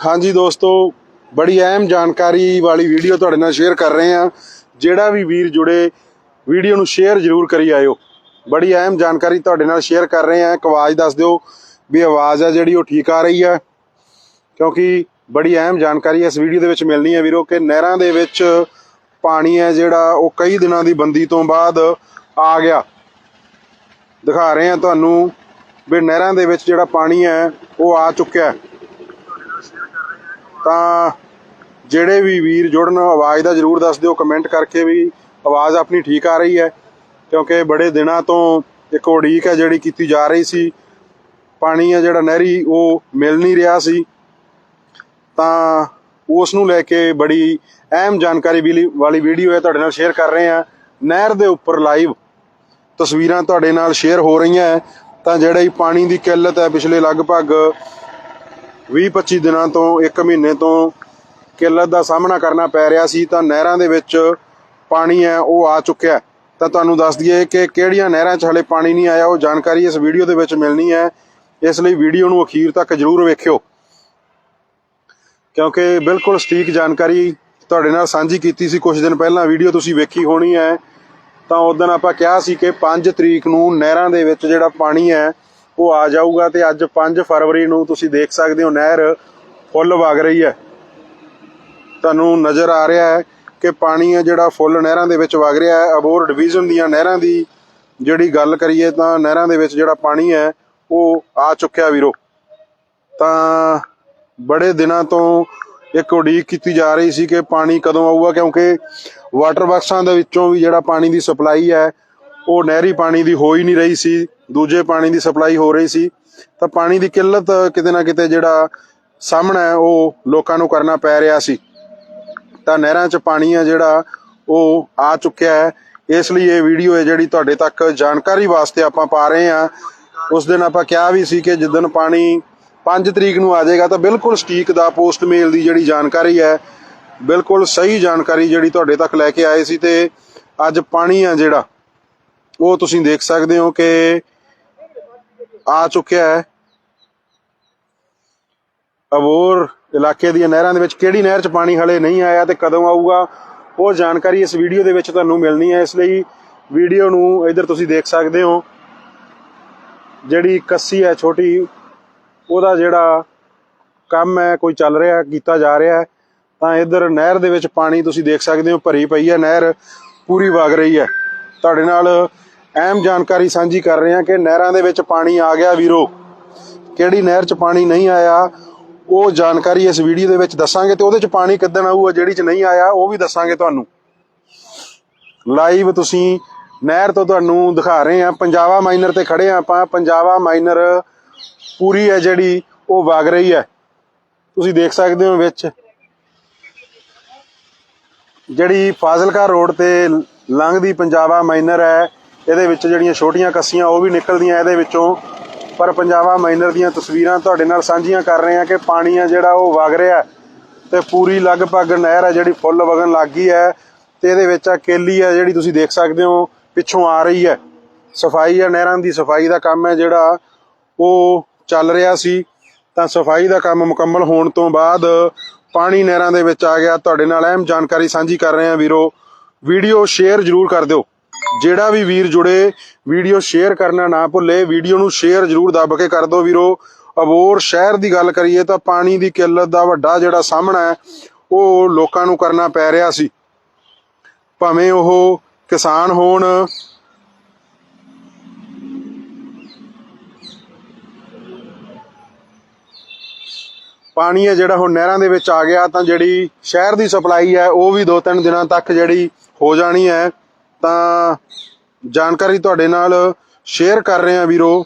ਹਾਂਜੀ ਦੋਸਤੋ, ਬੜੀ ਅਹਿਮ ਜਾਣਕਾਰੀ ਵਾਲੀ ਵੀਡੀਓ ਤੁਹਾਡੇ ਨਾਲ ਸ਼ੇਅਰ ਕਰ ਰਹੇ ਹਾਂ। ਜਿਹੜਾ ਵੀ ਵੀਰ ਜੁੜੇ, ਵੀਡੀਓ ਨੂੰ ਸ਼ੇਅਰ ਜ਼ਰੂਰ ਕਰੀ ਆਇਓ। ਬੜੀ ਅਹਿਮ ਜਾਣਕਾਰੀ ਤੁਹਾਡੇ ਨਾਲ ਸ਼ੇਅਰ ਕਰ ਰਹੇ ਹਾਂ। ਇੱਕ ਆਵਾਜ਼ ਦੱਸ ਦਿਓ ਵੀ ਆਵਾਜ਼ ਆ ਜਿਹੜੀ, ਉਹ ਠੀਕ ਆ ਰਹੀ ਹੈ। ਕਿਉਂਕਿ ਬੜੀ ਅਹਿਮ ਜਾਣਕਾਰੀ ਇਸ ਵੀਡੀਓ ਦੇ ਵਿੱਚ ਮਿਲਣੀ ਹੈ ਵੀਰੋ ਕਿ ਨਹਿਰਾਂ ਦੇ ਵਿੱਚ ਪਾਣੀ ਹੈ ਜਿਹੜਾ, ਉਹ ਕਈ ਦਿਨਾਂ ਦੀ ਬੰਦੀ ਤੋਂ ਬਾਅਦ ਆ ਗਿਆ। ਦਿਖਾ ਰਹੇ ਹਾਂ ਤੁਹਾਨੂੰ ਵੀ ਨਹਿਰਾਂ ਦੇ ਵਿੱਚ ਜਿਹੜਾ ਪਾਣੀ ਹੈ, ਉਹ ਆ ਚੁੱਕਿਆ ਹੈ। ਤਾਂ ਜਿਹੜੇ ਵੀ ਵੀਰ ਜੁੜਨ, ਆਵਾਜ਼ ਦਾ ਜਰੂਰ ਦੱਸ ਦਿਓ ਕਮੈਂਟ ਕਰਕੇ ਵੀ ਆਵਾਜ਼ ਆਪਣੀ ਠੀਕ ਆ ਰਹੀ ਹੈ। ਕਿਉਂਕਿ ਬੜੇ ਦਿਨਾਂ ਤੋਂ ਇੱਕ ਉਡੀਕ ਹੈ ਜਿਹੜੀ ਕੀਤੀ ਜਾ ਰਹੀ ਸੀ। ਪਾਣੀ ਹੈ ਜਿਹੜਾ ਨਹਿਰੀ, ਉਹ ਮਿਲ ਨਹੀਂ ਰਿਹਾ ਸੀ। ਤਾਂ ਉਸ ਨੂੰ ਲੈ ਕੇ ਬੜੀ ਅਹਿਮ ਜਾਣਕਾਰੀ ਵੀ- ਵਾਲੀ ਵੀਡੀਓ ਹੈ, ਤੁਹਾਡੇ ਨਾਲ ਸ਼ੇਅਰ ਕਰ ਰਹੇ ਹਾਂ। ਨਹਿਰ ਦੇ ਉੱਪਰ ਲਾਈਵ ਤਸਵੀਰਾਂ ਤੁਹਾਡੇ ਨਾਲ ਸ਼ੇਅਰ ਹੋ ਰਹੀਆਂ ਹੈ। ਤਾਂ ਜਿਹੜਾ ਹੀ ਪਾਣੀ ਦੀ ਕਿੱਲਤ ਹੈ, ਪਿਛਲੇ ਲਗਭਗ 20-25 ਦਿਨਾਂ ਤੋਂ 1 ਮਹੀਨੇ ਤੋਂ ਕਿੱਲਤ ਦਾ ਸਾਹਮਣਾ ਕਰਨਾ ਪੈ ਰਿਹਾ ਸੀ, ਤਾਂ ਨਹਿਰਾਂ ਦੇ ਵਿੱਚ ਪਾਣੀ ਹੈ, ਉਹ ਆ ਚੁੱਕਿਆ ਤਾਂ ਤੁਹਾਨੂੰ ਦੱਸ ਦਈਏ ਕਿ ਕਿਹੜੀਆਂ ਨਹਿਰਾਂ 'ਚ ਹਲੇ ਪਾਣੀ ਨਹੀਂ ਆਇਆ, ਉਹ ਜਾਣਕਾਰੀ ਇਸ ਵੀਡੀਓ ਦੇ ਵਿੱਚ ਮਿਲਣੀ ਹੈ। ਇਸ ਲਈ ਵੀਡੀਓ ਨੂੰ ਅਖੀਰ ਤੱਕ ਜਰੂਰ ਵੇਖਿਓ। ਕਿਉਂਕਿ ਬਿਲਕੁਲ ਸਟੀਕ ਜਾਣਕਾਰੀ ਤੁਹਾਡੇ ਨਾਲ ਸਾਂਝੀ ਕੀਤੀ ਸੀ, ਕੁਝ ਦਿਨ ਪਹਿਲਾਂ ਵੀਡੀਓ ਤੁਸੀਂ ਵੇਖੀ ਹੋਣੀ ਹੈ। ਤਾਂ ਉਦੋਂ ਆਪਾਂ ਕਿਹਾ ਸੀ ਕਿ 5 ਤਰੀਕ ਨੂੰ ਨਹਿਰਾਂ ਦੇ ਵਿੱਚ ਜਿਹੜਾ ਪਾਣੀ ਹੈ ਉਹ ਆ ਜਾਊਗਾ ਤੇ ਅੱਜ 5 ਫਰਵਰੀ ਨੂੰ ਤੁਸੀਂ ਦੇਖ ਸਕਦੇ ਹੋ ਨਹਿਰ ਫੁੱਲ ਵਗ ਰਹੀ ਹੈ। ਤੁਹਾਨੂੰ ਨਜ਼ਰ ਆ ਰਿਹਾ ਹੈ ਕਿ ਪਾਣੀ ਹੈ ਜਿਹੜਾ ਫੁੱਲ ਨਹਿਰਾਂ ਦੇ ਵਿੱਚ ਵਗ ਰਿਹਾ ਹੈ। ਅਬੋਰ ਡਿਵੀਜ਼ਨ ਦੀਆਂ ਨਹਿਰਾਂ ਦੀ ਜਿਹੜੀ ਗੱਲ ਕਰੀਏ ਤਾਂ ਨਹਿਰਾਂ ਦੇ ਵਿੱਚ ਜਿਹੜਾ ਪਾਣੀ ਹੈ, ਉਹ ਆ ਚੁੱਕਿਆ ਵੀਰੋ। ਤਾਂ ਬੜੇ ਦਿਨਾਂ ਤੋਂ ਇੱਕ ਉਡੀਕ ਕੀਤੀ ਜਾ ਰਹੀ ਸੀ ਕਿ ਪਾਣੀ ਕਦੋਂ ਆਊਗਾ ਕਿਉਂਕਿ ਵਾਟਰ ਬਾਕਸਾਂ ਦੇ ਵਿੱਚੋਂ ਵੀ ਜਿਹੜਾ ਪਾਣੀ ਦੀ ਸਪਲਾਈ ਹੈ ਉਹ ਨਹਿਰੀ ਪਾਣੀ ਦੀ ਹੋ ਹੀ ਨਹੀਂ ਰਹੀ ਸੀ, ਦੂਜੇ ਪਾਣੀ ਦੀ ਸਪਲਾਈ ਹੋ ਰਹੀ ਸੀ, ਤਾਂ ਪਾਣੀ ਦੀ ਕਿੱਲਤ ਕਿਤੇ ਨਾ ਕਿਤੇ ਜਿਹੜਾ ਸਾਹਮਣਾ ਹੈ, ਉਹ ਲੋਕਾਂ ਨੂੰ ਕਰਨਾ ਪੈ ਰਿਹਾ ਸੀ। ਤਾਂ ਨਹਿਰਾਂ 'ਚ ਪਾਣੀ ਆ ਜਿਹੜਾ, ਉਹ ਆ ਚੁੱਕਿਆ ਹੈ। ਇਸ ਲਈ ਇਹ ਵੀਡੀਓ ਹੈ ਜਿਹੜੀ ਤੁਹਾਡੇ ਤੱਕ ਜਾਣਕਾਰੀ ਵਾਸਤੇ ਆਪਾਂ ਪਾ ਰਹੇ ਹਾਂ। ਉਸ ਦਿਨ ਆਪਾਂ ਕਿਹਾ ਵੀ ਸੀ ਕਿ ਜਿੱਦਣ ਪਾਣੀ 5 ਤਰੀਕ ਨੂੰ ਆ ਜਾਏਗਾ, ਤਾਂ ਬਿਲਕੁਲ ਸਟੀਕ ਦਾ ਪੋਸਟ ਮੇਲ ਦੀ ਜਿਹੜੀ ਜਾਣਕਾਰੀ ਹੈ, ਬਿਲਕੁਲ ਸਹੀ ਜਾਣਕਾਰੀ ਜਿਹੜੀ ਤੁਹਾਡੇ ਤੱਕ ਲੈ ਕੇ ਆਏ ਸੀ ਤੇ ਅੱਜ ਪਾਣੀ ਆ ਜਿਹੜਾ ਉਹ ਤੁਸੀਂ ਦੇਖ ਸਕਦੇ ਹੋ ਕਿ ਆ ਚੁੱਕਿਆ ਹੈ। ਅਬੋਰ ਇਲਾਕੇ ਦੀਆਂ ਨਹਿਰਾਂ ਦੇ ਵਿੱਚ ਕਿਹੜੀ ਨਹਿਰ 'ਚ ਪਾਣੀ ਹਲੇ ਨਹੀਂ ਆਇਆ ਤੇ ਕਦੋਂ ਆਊਗਾ, ਉਹ ਜਾਣਕਾਰੀ ਇਸ ਵੀਡੀਓ ਦੇ ਵਿੱਚ ਤੁਹਾਨੂੰ ਮਿਲਣੀ ਹੈ। ਇਸ ਲਈ ਵੀਡੀਓ ਨੂੰ ਇਧਰ ਤੁਸੀਂ ਦੇਖ ਸਕਦੇ ਹੋ। ਜਿਹੜੀ ਕੱਸੀ ਹੈ ਛੋਟੀ, ਉਹਦਾ ਜਿਹੜਾ ਕੰਮ ਹੈ, ਕੋਈ ਚੱਲ ਰਿਹਾ, ਕੀਤਾ ਜਾ ਰਿਹਾ ਹੈ। ਤਾਂ ਇਧਰ ਨਹਿਰ ਦੇ ਵਿੱਚ ਪਾਣੀ ਤੁਸੀਂ ਦੇਖ ਸਕਦੇ ਹੋ, ਭਰੀ ਪਈ ਹੈ। ਨਹਿਰ ਪੂਰੀ ਵਗ ਰਹੀ ਹੈ। ਤੁਹਾਡੇ ਨਾਲ ਅਹਿਮ ਜਾਣਕਾਰੀ ਸਾਂਝੀ ਕਰ ਰਹੇ ਹਾਂ ਕਿ ਨਹਿਰਾਂ ਦੇ ਵਿੱਚ ਪਾਣੀ ਆ ਗਿਆ ਵੀਰੋ। ਕਿਹੜੀ ਨਹਿਰ 'ਚ ਪਾਣੀ ਨਹੀਂ ਆਇਆ, ਉਹ ਜਾਣਕਾਰੀ ਇਸ ਵੀਡੀਓ ਦੇ ਵਿੱਚ ਦੱਸਾਂਗੇ ਤੇ ਉਹਦੇ 'ਚ ਪਾਣੀ ਕਿੱਦਣ ਆਊਗਾ, ਜਿਹੜੀ 'ਚ ਨਹੀਂ ਆਇਆ, ਉਹ ਵੀ ਦੱਸਾਂਗੇ ਤੁਹਾਨੂੰ। ਲਾਈਵ ਤੁਸੀਂ ਨਹਿਰ ਤੋਂ ਤੁਹਾਨੂੰ ਦਿਖਾ ਰਹੇ ਹਾਂ। ਪੰਜਾਬਾ ਮਾਈਨਰ ਤੇ ਖੜੇ ਹਾਂ ਆਪਾਂ। ਪੰਜਾਬਾ ਮਾਈਨਰ ਪੂਰੀ ਹੈ ਜਿਹੜੀ, ਉਹ ਵਗ ਰਹੀ ਹੈ। ਤੁਸੀਂ ਦੇਖ ਸਕਦੇ ਹੋ ਵਿੱਚ। ਜਿਹੜੀ ਫਾਜ਼ਿਲਕਾ ਰੋਡ ਤੇ ਲੰਘਦੀ ਪੰਜਾਬਾ ਮਾਈਨਰ ਹੈ ਇਹਦੇ ਵਿੱਚ ਜਿਹੜੀਆਂ ਛੋਟੀਆਂ ਕੱਸੀਆਂ ਉਹ ਵੀ ਨਿਕਲਦੀਆਂ ਇਹਦੇ ਵਿੱਚੋਂ। ਪਰ ਪੰਜਾਬਾ ਮਾਈਨਰ ਦੀਆਂ ਤਸਵੀਰਾਂ ਤੁਹਾਡੇ ਨਾਲ ਸਾਂਝੀਆਂ ਕਰ ਰਹੇ ਹਾਂ ਕਿ ਪਾਣੀ ਆ ਜਿਹੜਾ ਉਹ ਵਗ ਰਿਹਾ ਹੈ ਤੇ ਪੂਰੀ ਲਗਭਗ ਨਹਿਰ ਹੈ ਜਿਹੜੀ ਫੁੱਲ ਵਗਣ ਲੱਗ ਗਈ ਹੈ ਤੇ ਇਹਦੇ ਵਿੱਚ ਆ ਕੇਲੀ ਹੈ ਜਿਹੜੀ ਤੁਸੀਂ ਦੇਖ ਸਕਦੇ ਹੋ, ਪਿੱਛੋਂ ਆ ਰਹੀ ਹੈ। ਸਫ਼ਾਈ ਹੈ ਨਹਿਰਾਂ ਦੀ ਸਫ਼ਾਈ ਦਾ ਕੰਮ ਹੈ ਜਿਹੜਾ ਉਹ ਚੱਲ ਰਿਹਾ ਸੀ। ਤਾਂ ਸਫ਼ਾਈ ਦਾ ਕੰਮ ਮੁਕੰਮਲ ਹੋਣ ਤੋਂ ਬਾਅਦ ਪਾਣੀ ਨਹਿਰਾਂ ਦੇ ਵਿੱਚ ਆ ਗਿਆ। ਤੁਹਾਡੇ ਨਾਲ ਅਹਿਮ ਜਾਣਕਾਰੀ ਸਾਂਝੀ ਕਰ ਰਹੇ ਹਾਂ ਵੀਰੋ। ਵੀਡੀਓ ਸ਼ੇਅਰ ਜ਼ਰੂਰ ਕਰ ਦਿਓ। ਜਿਹੜਾ ਵੀ ਵੀਰ ਜੁੜੇ, ਵੀਡੀਓ ਸ਼ੇਅਰ ਕਰਨਾ ਨਾ ਭੁੱਲੇ, ਵੀਡੀਓ ਨੂੰ ਸ਼ੇਅਰ ਜ਼ਰੂਰ ਦੱਬ ਕੇ ਕਰ ਦਿਓ ਵੀਰੋ। ਅਬੋਰ ਸ਼ਹਿਰ ਦੀ ਗੱਲ ਕਰੀਏ ਤਾਂ ਪਾਣੀ ਦੀ ਕਿੱਲਤ ਦਾ ਵੱਡਾ ਜਿਹੜਾ ਸਾਹਮਣਾ ਹੈ, ਉਹ ਲੋਕਾਂ ਨੂੰ ਕਰਨਾ ਪੈ ਰਿਹਾ ਸੀ। ਭਾਵੇਂ ਉਹ ਕਿਸਾਨ ਹੋਣ, ਪਾਣੀ ਹੈ ਜਿਹੜਾ ਹੁਣ ਨਹਿਰਾਂ ਦੇ ਵਿੱਚ ਆ ਗਿਆ ਤਾਂ ਜਿਹੜੀ ਸ਼ਹਿਰ ਦੀ ਸਪਲਾਈ ਹੈ, ਉਹ ਵੀ 2-3 ਦਿਨਾਂ ਤੱਕ ਜਿਹੜੀ ਹੋ ਜਾਣੀ ਹੈ। ਤਾਂ ਜਾਣਕਾਰੀ ਤੁਹਾਡੇ ਨਾਲ ਸ਼ੇਅਰ ਕਰ ਰਹੇ ਹਾਂ ਵੀਰੋ।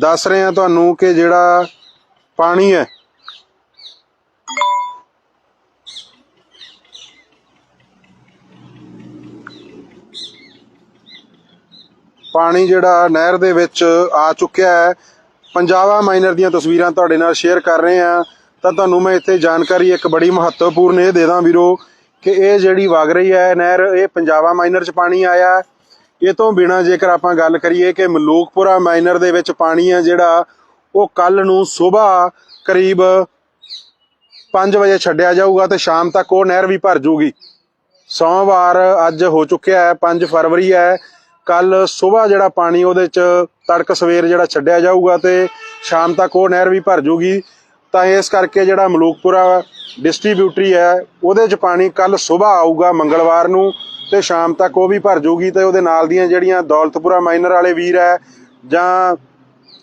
ਦੱਸ ਰਹੇ ਹਾਂ ਤੁਹਾਨੂੰ ਕਿ ਜਿਹੜਾ ਪਾਣੀ ਹੈ, ਪਾਣੀ ਜਿਹੜਾ ਨਹਿਰ ਦੇ ਵਿੱਚ ਆ ਚੁੱਕਿਆ ਹੈ। ਪੰਜਾਬਾ ਮਾਈਨਰ ਦੀਆਂ ਤਸਵੀਰਾਂ ਤੁਹਾਡੇ ਨਾਲ ਸ਼ੇਅਰ ਕਰ ਰਹੇ ਹਾਂ। ਤਾਂ ਤੁਹਾਨੂੰ ਮੈਂ ਇੱਥੇ ਜਾਣਕਾਰੀ ਇੱਕ ਬੜੀ ਮਹੱਤਵਪੂਰਨ ਇਹ ਦੇ ਦਾਂ ਵੀਰੋ ਕਿ ਇਹ ਜਿਹੜੀ ਵਗ ਰਹੀ ਹੈ ਨਹਿਰ, ਇਹ ਪੰਜਾਬਾ ਮਾਈਨਰ 'ਚ ਪਾਣੀ ਆਇਆ। ਇਹ ਤੋਂ ਬਿਨਾ ਜੇਕਰ ਆਪਾਂ ਗੱਲ ਕਰੀਏ ਕਿ ਮਲੂਕਪੁਰਾ ਮਾਈਨਰ ਦੇ ਵਿੱਚ ਪਾਣੀ ਹੈ ਜਿਹੜਾ, ਉਹ ਕੱਲ ਨੂੰ ਸਵੇਰ ਕਰੀਬ 5 ਵਜੇ ਛੱਡਿਆ ਜਾਊਗਾ ਤੇ ਸ਼ਾਮ ਤੱਕ ਉਹ ਨਹਿਰ ਵੀ ਭਰ ਜੂਗੀ। ਸੋਮਵਾਰ ਅੱਜ ਹੋ ਚੁੱਕਿਆ ਹੈ 5 ਫਰਵਰੀ ਹੈ। ਕੱਲ ਸਵੇਰ ਜਿਹੜਾ ਪਾਣੀ ਉਹਦੇ ਚ ਤੜਕ ਸਵੇਰ ਜਿਹੜਾ ਛੱਡਿਆ ਜਾਊਗਾ ਤੇ ਸ਼ਾਮ ਤੱਕ ਉਹ ਨਹਿਰ ਵੀ ਭਰ ਜੂਗੀ। ਤਾਂ ਇਸ ਕਰਕੇ ਜਿਹੜਾ ਮਲੂਕਪੁਰਾ ਡਿਸਟ੍ਰੀਬਿਊਟਰੀ ਹੈ, ਉਹਦੇ ਚ ਪਾਣੀ ਕੱਲ ਸਵੇਰ ਆਊਗਾ ਮੰਗਲਵਾਰ ਨੂੰ ਤੇ ਸ਼ਾਮ ਤੱਕ ਉਹ ਵੀ ਭਰ ਜੂਗੀ ਤੇ ਉਹਦੇ ਨਾਲ ਦੀਆਂ ਜਿਹੜੀਆਂ ਦੌਲਤਪੁਰਾ ਮਾਈਨਰ ਵਾਲੇ ਵੀਰ ਹੈ ਜਾਂ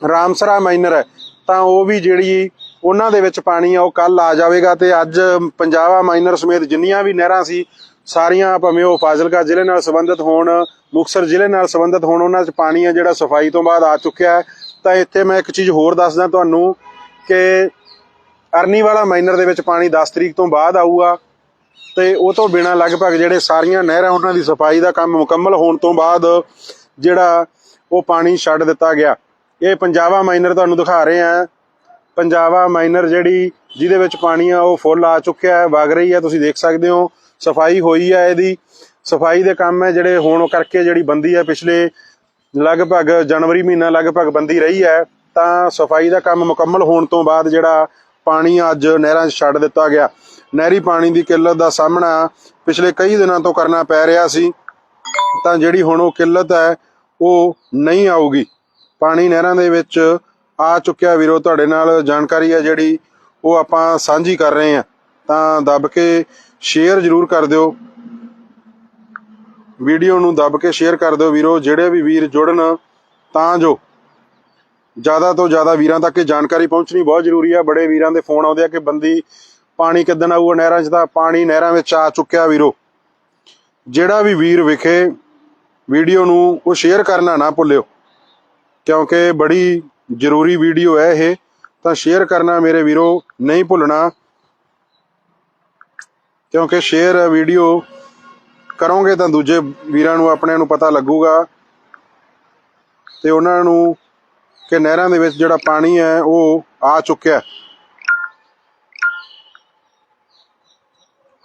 ਰਾਮਸਰਾ ਮਾਈਨਰ ਹੈ, ਤਾਂ ਉਹ ਵੀ ਜਿਹੜੀ ਉਹਨਾਂ ਦੇ ਵਿੱਚ ਪਾਣੀ ਆ, ਉਹ ਕੱਲ ਆ ਜਾਵੇਗਾ ਤੇ ਅੱਜ ਪੰਜਾਬਾ ਮਾਈਨਰ ਸਮੇਤ ਜਿੰਨੀਆਂ ਵੀ ਨਹਿਰਾਂ ਸੀ, ਸਾਰੀਆਂ ਭਾਵੇਂ ਉਹ ਫਾਜ਼ਿਲਕਾ ਜ਼ਿਲ੍ਹੇ ਨਾਲ ਸੰਬੰਧਿਤ ਹੋਣ, ਮੁਕਤਸਰ ਜ਼ਿਲ੍ਹੇ ਨਾਲ ਸੰਬੰਧਿਤ ਹੋਣ, ਉਹਨਾਂ 'ਚ ਪਾਣੀ ਆ ਜਿਹੜਾ ਸਫ਼ਾਈ ਤੋਂ ਬਾਅਦ ਆ ਚੁੱਕਿਆ ਹੈ। ਤਾਂ ਇੱਥੇ ਮੈਂ ਇੱਕ ਚੀਜ਼ ਹੋਰ ਦੱਸਦਾ ਤੁਹਾਨੂੰ ਕਿ ਅਰਨੀ ਵਾਲਾ ਮਾਈਨਰ ਦੇ ਵਿੱਚ ਪਾਣੀ 10 ਤਰੀਕ ਤੋਂ ਬਾਅਦ ਆਊਗਾ ਤੇ ਉਹ ਤੋਂ ਬਿਨਾ ਲਗਭਗ ਜਿਹੜੇ ਸਾਰੀਆਂ ਨਹਿਰਾਂ ਉਹਨਾਂ ਦੀ ਸਫ਼ਾਈ ਦਾ ਕੰਮ ਮੁਕੰਮਲ ਹੋਣ ਤੋਂ ਬਾਅਦ ਜਿਹੜਾ ਉਹ ਪਾਣੀ ਛੱਡ ਦਿੱਤਾ ਗਿਆ। ਇਹ ਪੰਜਾਬਾ ਮਾਈਨਰ ਤੁਹਾਨੂੰ ਦਿਖਾ ਰਹੇ ਆ ਪੰਜਾਬਾ ਮਾਈਨਰ ਜਿਹੜੀ ਜਿਹਦੇ ਵਿੱਚ ਪਾਣੀ ਆ, ਉਹ ਫੁੱਲ ਆ ਚੁੱਕਿਆ ਹੈ, ਵਗ ਰਹੀ ਹੈ। ਤੁਸੀਂ ਦੇਖ ਸਕਦੇ ਹੋ, ਸਫ਼ਾਈ ਹੋਈ ਹੈ ਇਹਦੀ। ਸਫ਼ਾਈ ਦੇ ਕੰਮ ਹੈ ਜਿਹੜੇ ਹੋਣ ਕਰਕੇ ਜਿਹੜੀ ਬੰਦੀ ਹੈ ਪਿਛਲੇ ਲਗਭਗ ਜਨਵਰੀ ਮਹੀਨਾ ਲਗਭਗ ਬੰਦੀ ਰਹੀ ਹੈ, ਤਾਂ ਸਫ਼ਾਈ ਦਾ ਕੰਮ ਮੁਕੰਮਲ ਹੋਣ ਤੋਂ ਬਾਅਦ ਜਿਹੜਾ ਪਾਣੀ ਅੱਜ ਨਹਿਰਾਂ 'ਚ ਛੱਡ ਦਿੱਤਾ ਗਿਆ। ਨਹਿਰੀ ਪਾਣੀ ਦੀ ਕਿੱਲਤ ਦਾ ਸਾਹਮਣਾ ਪਿਛਲੇ ਕਈ ਦਿਨਾਂ ਤੋਂ ਕਰਨਾ ਪੈ ਰਿਹਾ ਸੀ। ਤਾਂ ਜਿਹੜੀ ਹੁਣ ਉਹ ਕਿੱਲਤ ਹੈ, ਉਹ ਨਹੀਂ ਆਊਗੀ। ਪਾਣੀ ਨਹਿਰਾਂ ਦੇ ਵਿੱਚ ਆ ਚੁੱਕਿਆ ਵੀਰੋ, ਤੁਹਾਡੇ ਨਾਲ ਜਾਣਕਾਰੀ ਹੈ ਜਿਹੜੀ ਉਹ ਆਪਾਂ ਸਾਂਝੀ ਕਰ ਰਹੇ ਹਾਂ। ਤਾਂ ਦੱਬ ਕੇ ਸ਼ੇਅਰ ਜ਼ਰੂਰ ਕਰ ਦਿਓ। ਵੀਡੀਓ ਨੂੰ ਦੱਬ ਕੇ ਸ਼ੇਅਰ ਕਰ ਦਿਓ ਵੀਰੋ, ਜਿਹੜੇ ਵੀ ਵੀਰ ਜੁੜਨ, ਤਾਂ ਜੋ ਜ਼ਿਆਦਾ ਤੋਂ ਜ਼ਿਆਦਾ ਵੀਰਾਂ ਤੱਕ ਇਹ ਜਾਣਕਾਰੀ ਪਹੁੰਚਣੀ ਬਹੁਤ ਜ਼ਰੂਰੀ ਹੈ ਬੜੇ ਵੀਰਾਂ ਦੇ ਫੋਨ ਆਉਂਦੇ ਆ ਕਿ ਬੰਦੀ ਪਾਣੀ ਕਿੱਦਣ ਆਊਗਾ ਨਹਿਰਾਂ 'ਚ ਤਾਂ ਪਾਣੀ ਨਹਿਰਾਂ ਵਿੱਚ ਆ ਚੁੱਕਿਆ ਵੀਰੋ। ਜਿਹੜਾ ਵੀ ਵੀਰ ਵਿਖੇ ਵੀਡੀਓ ਨੂੰ ਉਹ ਸ਼ੇਅਰ ਕਰਨਾ ਨਾ ਭੁੱਲਿਓ, ਕਿਉਂਕਿ ਬੜੀ ਜ਼ਰੂਰੀ ਵੀਡੀਓ ਹੈ ਇਹ। ਤਾਂ ਸ਼ੇਅਰ ਕਰਨਾ ਮੇਰੇ ਵੀਰੋ, ਨਹੀਂ ਭੁੱਲਣਾ, ਕਿਉਂਕਿ ਸ਼ੇਅਰ ਵੀਡੀਓ ਕਰੋਗੇ ਤਾਂ ਦੂਜੇ ਵੀਰਾਂ ਨੂੰ, ਆਪਣਿਆਂ ਨੂੰ ਪਤਾ ਲੱਗੂਗਾ। ਤੇ ਉਹਨਾਂ ਨੂੰ ਕਿ ਨਹਿਰਾਂ ਦੇ ਵਿੱਚ ਜਿਹੜਾ ਪਾਣੀ ਹੈ, ਉਹ ਆ ਚੁੱਕਿਆ ਹੈ।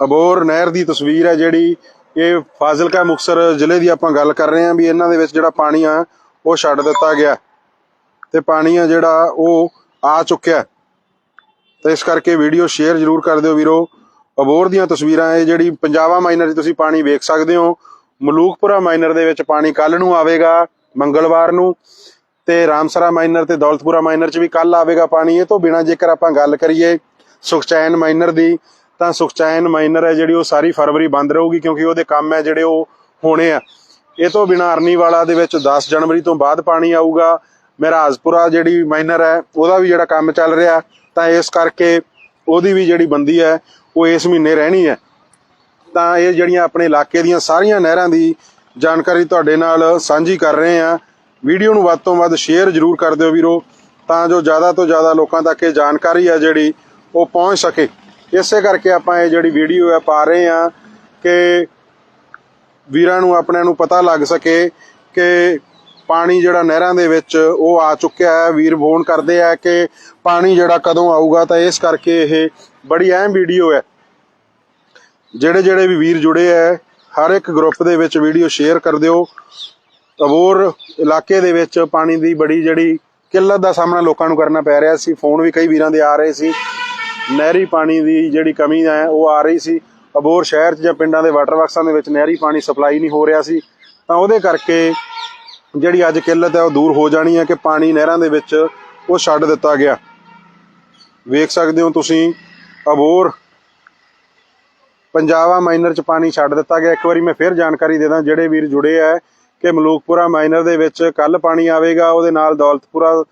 ਅਬੋਰ ਨਹਿਰ ਦੀ ਤਸਵੀਰ ਹੈ ਜਿਹੜੀ, ਇਹ ਫਾਜ਼ਿਲਕਾ ਮੁਕਸਰ ਜ਼ਿਲ੍ਹੇ ਦੀ ਆਪਾਂ ਗੱਲ ਕਰ ਰਹੇ ਹਾਂ ਵੀ ਇਹਨਾਂ ਦੇ ਵਿੱਚ ਜਿਹੜਾ ਪਾਣੀ ਆ, ਉਹ ਛੱਡ ਦਿੱਤਾ ਗਿਆ ਤੇ ਪਾਣੀ ਆ ਜਿਹੜਾ, ਉਹ ਆ ਚੁੱਕਿਆ ਤੇ ਇਸ ਕਰਕੇ ਵੀਡੀਓ ਸ਼ੇਅਰ ਜ਼ਰੂਰ ਕਰ ਦਿਓ ਵੀਰੋ। ਅਬੋਰ ਦੀਆਂ ਤਸਵੀਰਾਂ ਇਹ ਜਿਹੜੀ ਪੰਜਾਬਾ ਮਾਈਨਰ 'ਚ ਤੁਸੀਂ ਪਾਣੀ ਵੇਖ ਸਕਦੇ ਹੋ। ਮਲੂਕਪੁਰਾ ਮਾਈਨਰ ਦੇ ਵਿੱਚ ਪਾਣੀ ਕੱਲ ਨੂੰ ਆਵੇਗਾ, ਮੰਗਲਵਾਰ ਨੂੰ। ਤੇ ਰਾਮਸਰਾ ਮਾਈਨਰ ਤੇ ਦੌਲਤਪੁਰਾ ਮਾਈਨਰ 'ਚ ਵੀ ਕੱਲ ਆਵੇਗਾ ਪਾਣੀ, ਇਹ ਤੋਂ ਬਿਨਾ ਜੇਕਰ ਆਪਾਂ ਗੱਲ ਕਰੀਏ ਸੁਖਚੈਨ ਮਾਈਨਰ ਦੀ, ਤਾਂ ਸੁਖਚੈਨ ਮਾਈਨਰ ਹੈ ਜਿਹੜੀ ਉਹ ਸਾਰੀ ਫਰਵਰੀ ਬੰਦ ਰਹੂਗੀ ਕਿਉਂਕਿ ਉਹਦੇ ਕੰਮ ਹੈ ਜਿਹੜੇ ਉਹ ਹੋਣੇ ਆ। ਇਹ ਤੋਂ ਬਿਨਾ ਅਰਨੀ ਵਾਲਾ ਦੇ ਵਿੱਚ 10 ਜਨਵਰੀ ਤੋਂ ਬਾਅਦ ਪਾਣੀ ਆਊਗਾ। ਮਹਿਰਾਜਪੁਰਾ ਜਿਹੜੀ ਮਾਈਨਰ ਹੈ, ਉਹਦਾ ਵੀ ਜਿਹੜਾ ਕੰਮ ਚੱਲ ਰਿਹਾ, ਤਾਂ ਇਸ ਕਰਕੇ ਉਹਦੀ ਵੀ ਜਿਹੜੀ ਬੰਦੀ ਹੈ, ਉਹ ਇਸ ਮਹੀਨੇ ਰਹਿਣੀ ਹੈ। ਤਾਂ ਇਹ ਜਿਹੜੀਆਂ ਆਪਣੇ ਇਲਾਕੇ ਦੀਆਂ ਸਾਰੀਆਂ ਨਹਿਰਾਂ ਦੀ ਜਾਣਕਾਰੀ ਤੁਹਾਡੇ ਨਾਲ ਸਾਂਝੀ ਕਰ ਰਹੇ ਆ ਵੀਡੀਓ ਨੂੰ ਵੱਧ ਤੋਂ ਵੱਧ ਸ਼ੇਅਰ ਜ਼ਰੂਰ ਕਰ ਦਿਓ ਵੀਰੋ, ਤਾਂ ਜੋ ਜ਼ਿਆਦਾ ਤੋਂ ਜ਼ਿਆਦਾ ਲੋਕਾਂ ਤੱਕ ਇਹ ਜਾਣਕਾਰੀ ਹੈ ਜਿਹੜੀ ਉਹ ਪਹੁੰਚ ਸਕੇ। ਇਸੇ ਕਰਕੇ ਆਪਾਂ ਇਹ ਜਿਹੜੀ ਵੀਡੀਓ ਹੈ ਪਾ ਰਹੇ ਆ ਕਿ ਵੀਰਾਂ ਨੂੰ, ਆਪਣਿਆਂ ਨੂੰ ਪਤਾ ਲੱਗ ਸਕੇ ਕਿ ਪਾਣੀ ਜਿਹੜਾ ਨਹਿਰਾਂ ਦੇ ਵਿੱਚ ਉਹ ਆ ਚੁੱਕਿਆ ਹੈ। ਵੀਰ ਫੋਨ ਕਰਦੇ ਆ ਕਿ ਪਾਣੀ ਜਿਹੜਾ ਕਦੋਂ ਆਊਗਾ, ਤਾਂ ਇਸ ਕਰਕੇ ਇਹ ਬੜੀ ਅਹਿਮ ਵੀਡੀਓ ਹੈ। ਜਿਹੜੇ ਜਿਹੜੇ ਵੀ ਵੀਰ ਜੁੜੇ ਐ ਹਰ ਇੱਕ ਗਰੁੱਪ ਦੇ ਵਿੱਚ ਵੀਡੀਓ ਸ਼ੇਅਰ ਕਰ ਦਿਓ। ਅਬੋਰ ਇਲਾਕੇ ਦੇ ਵਿੱਚ ਪਾਣੀ ਦੀ ਬੜੀ ਜਿਹੜੀ ਕਿੱਲਤ ਦਾ ਸਾਹਮਣਾ ਲੋਕਾਂ ਨੂੰ ਕਰਨਾ ਪੈ ਰਿਹਾ ਸੀ। ਫੋਨ ਵੀ ਕਈ ਵੀਰਾਂ ਦੇ ਆ ਰਹੇ ਸੀ। ਨਹਿਰੀ ਪਾਣੀ ਦੀ ਜਿਹੜੀ ਕਮੀ ਹੈ, ਉਹ ਆ ਰਹੀ ਸੀ। ਅਬੋਰ ਸ਼ਹਿਰ 'ਚ ਜਾਂ ਪਿੰਡਾਂ ਦੇ ਵਾਟਰ ਵਰਕਸਾਂ ਦੇ ਵਿੱਚ ਨਹਿਰੀ ਪਾਣੀ ਸਪਲਾਈ ਨਹੀਂ ਹੋ ਰਿਹਾ ਸੀ। ਤਾਂ ਉਹਦੇ ਕਰਕੇ ਜਿਹੜੀ ਅੱਜ ਕਿੱਲਤ ਹੈ, ਉਹ ਦੂਰ ਹੋ ਜਾਣੀ ਹੈ ਕਿ ਪਾਣੀ ਨਹਿਰਾਂ ਦੇ ਵਿੱਚ ਉਹ ਛੱਡ ਦਿੱਤਾ ਗਿਆ। ਵੇਖ ਸਕਦੇ ਹੋ ਤੁਸੀਂ, ਅਬੋਰ ਪੰਜਾਬਾ ਮਾਈਨਰ ਚ ਪਾਣੀ ਛੱਡ ਦਿੱਤਾ ਗਿਆ। ਇੱਕ ਵਾਰੀ ਮੈਂ ਫਿਰ ਜਾਣਕਾਰੀ ਦੇ ਦਾਂ, ਜਿਹੜੇ ਵੀਰ ਜੁੜੇ ਆ ਕਿ ਮਲੂਕਪੁਰਾ ਮਾਈਨਰ ਦੇ ਵਿੱਚ ਕੱਲ ਪਾਣੀ ਆਵੇਗਾ, ਉਹਦੇ ਨਾਲ ਦੌਲਤਪੁਰਾ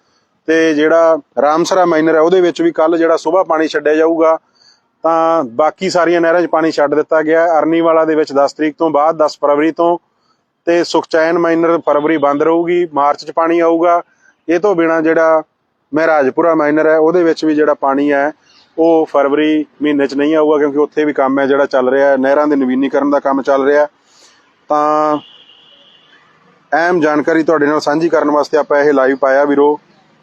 ਤੇ ਜਿਹੜਾ ਰਾਮਸਰਾ ਮਾਈਨਰ ਹੈ, ਉਹਦੇ ਵਿੱਚ ਵੀ ਕੱਲ ਜਿਹੜਾ ਸਵੇਰ ਪਾਣੀ ਛੱਡਿਆ ਜਾਊਗਾ। ਤਾਂ ਬਾਕੀ ਸਾਰੀਆਂ ਨਹਿਰਾਂ 'ਚ ਪਾਣੀ ਛੱਡ ਦਿੱਤਾ ਗਿਆ। ਅਰਨੀਵਾਲਾ ਦੇ ਵਿੱਚ 10 ਤਰੀਕ ਤੋਂ ਬਾਅਦ 10 ਫਰਵਰੀ ਤੋਂ ਤੇ ਸੁਖਚੈਨ ਮਾਈਨਰ ਫਰਵਰੀ ਬੰਦ ਰਹੂਗੀ, ਮਾਰਚ 'ਚ ਪਾਣੀ ਆਊਗਾ। ਇਹ ਤੋਂ ਬਿਨਾ ਜਿਹੜਾ ਮਹਿਰਾਜਪੁਰਾ ਮਾਈਨਰ ਹੈ, ਉਹਦੇ ਵਿੱਚ ਵੀ ਜਿਹੜਾ ਪਾਣੀ ਹੈ, ਉਹ ਫਰਵਰੀ ਮਹੀਨੇ 'ਚ ਨਹੀਂ ਆਊਗਾ, ਕਿਉਂਕਿ ਉੱਥੇ ਵੀ ਕੰਮ ਹੈ ਜਿਹੜਾ ਚੱਲ ਰਿਹਾ ਹੈ। ਨਹਿਰਾਂ ਦੇ ਨਵੀਨੀਕਰਨ ਦਾ ਕੰਮ ਚੱਲ ਰਿਹਾ ਤਾਂ ਅਹਿਮ ਜਾਣਕਾਰੀ ਤੁਹਾਡੇ ਨਾਲ ਸਾਂਝੀ ਕਰਨ ਵਾਸਤੇ ਆਪਾਂ ਇਹ ਲਾਈਵ ਪਾਇਆ ਵੀਰੋ।